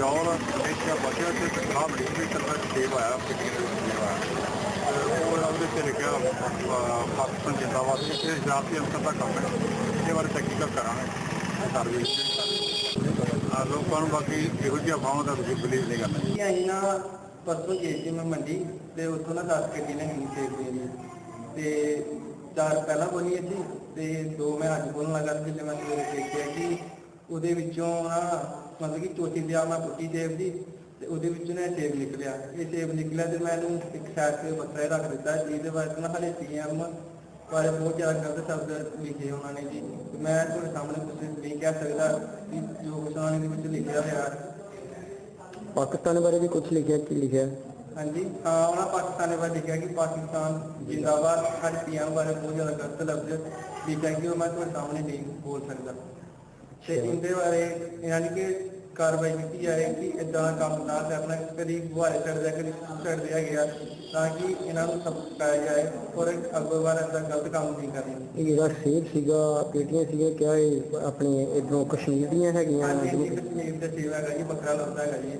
Pure ਇੱਕ ਬਚਿਆ ਤੇ ਤਕਰਾ ਮਿਲੀ ਵੀ ਤਰ੍ਹਾਂ ਸੇਵ ਆਇਆ ਕਿੰਨੀ ਸੇਵ ਆਇਆ ਉਹ ਉਹਦੇ ਤੇ ਲਿਖਿਆ ਪਾਕਿਸਤਾਨ ਜਿੰਦਾਬਾਦ ਇਹ ਜਾਤੀ ਅੰਸਰ ਦਾ ਕੰਮ ਹੈ। ਇਹਦੇ ਬਾਰੇ ਤਹਿਕੀਕਤ ਕਰਾਂਗੇ। ਸਰਵੇ ਆ ਲੋਕਾਂ ਨੂੰ ਬਾਕੀ ਇਹੋ ਜਿਹੀ ਅਫਵਾਹਾਂ ਦਾ ਤੁਸੀਂ ਬਲੀਵ ਨਹੀਂ ਕਰਨਾ। ਕਿ ਨਾ ਪਰਸੋਂ ਗਈ ਸੀ ਮੈਂ ਮੰਡੀ, ਤੇ ਉੱਥੋਂ ਨਾ 10 ਗੱਡੀ ਨੇ ਨਹੀਂ ਸੇਬ ਦੇ। ਤੇ ਚਾਰ ਪਹਿਲਾਂ ਬੋਲੀ ਸੀ ਤੇ ਦੋ ਮੈਂ ਅੱਜ ਬੋਲਣ ਲੱਗਾ ਤੇ ਮੈਂ ਸਵੇਰੇ ਦੇਖਿਆ ਕਿ ਉਹਦੇ ਵਿੱਚੋਂ ਨਾ ਮਤਲਬ ਕਿ ਚੌਥੀ ਦਿਆ ਮੈਂ ਪੁੱਟੀ ਸੇਬ ਦੀ ਤੇ ਉਹਦੇ ਵਿੱਚੋਂ ਨਾ ਸੇਬ ਨਿਕਲਿਆ। ਇਹ ਸੇਬ ਨਿਕਲਿਆ ਤੇ ਮੈਂ ਇਹਨੂੰ ਇੱਕ ਸਾਈਡ ਤੇ ਬੱਕਰੇ ਰੱਖ ਦਿੱਤਾ। ਜਿਹਦੇ ਬਾਰੇ ਨਾ ਹਲੇ ਸੀਐਮ ਬਾਰੇ ਬਹੁਤ ਜ਼ਿਆਦਾ ਗਲਤ ਸ਼ਬਦ ਲਿਖੇ ਉਹਨਾਂ ਨੇ ਜੀ। ਮੈਂ ਤੁਹਾਡੇ ਸਾਹਮਣੇ ਕੁਝ ਨਹੀਂ ਕਹਿ ਸਕਦਾ ਕਿ ਜੋ ਕੁਛ ਉਹਨਾਂ ਨੇ ਵਿੱਚ ਲਿਖਿਆ ਹੋਇਆ। ਪਾਕਿਸਤਾਨ ਬਾਰੇ ਵੀ ਕੁਝ ਲਿਖਿਆ ਕੀ ਲਿਖਿਆ? ਹਾਂਜੀ ਹਾਂ ਉਹਨਾਂ ਪਾਕਿਸਤਾਨ ਬਾਰੇ ਲਿਖਿਆ ਕਿ ਪਾਕਿਸਤਾਨ ਜਿੰਦਾਬਾਦ ਸਾਡੇ ਪੀਐਮ ਬਾਰੇ ਬਹੁਤ ਜ਼ਿਆਦਾ ਗਲਤ ਲਫ਼ਜ਼ ਲਿਖਿਆ ਕਿ ਮੈਂ ਤੁਹਾਡੇ ਸਾਹਮਣੇ ਨਹੀਂ ਬੋਲ ਸਕਦਾ। ਤੇ ਇਹਦੇ ਬਾਰੇ ਯਾਨੀ ਕਿ ਕਾਰਵਾਈ ਕੀਤੀ ਜਾਏ ਕਿ ਇਦਾਂ ਕੰਮ ਨਾ ਕਰਨਾ ਕਦੀ ਬੁਹਾਰੇ ਚੜਦਾ ਕਦੀ ਚੜਦੇ ਹੈਗੇ ਆ ਤਾਂ ਕਿ ਇਹਨਾਂ ਨੂੰ ਸਬਕ ਪਾਇਆ ਜਾਏ ਔਰ ਅੱਗੋਂ ਵਾਰ ਏਦਾਂ ਗਲਤ ਕੰਮ ਨਹੀਂ ਕਰਨਾ। ਇਹ ਜਿਹੜਾ ਸੇਬ ਸੀਗਾ ਪੇਟੀਆਂ ਸੀਗੀਆਂ ਕਿਆ ਇਹ ਆਪਣੇ ਇਧਰੋਂ ਕਸ਼ਮੀਰ ਦੀਆਂ ਹੈਗੀਆਂ? ਹਾਂਜੀ ਜੀ ਕਸ਼ਮੀਰ ਦੇ ਸੇਵਾ ਹੈਗਾ ਜੀ ਬੱਕਰਾ ਲੱਗਦਾ ਹੈਗਾ ਜੀ।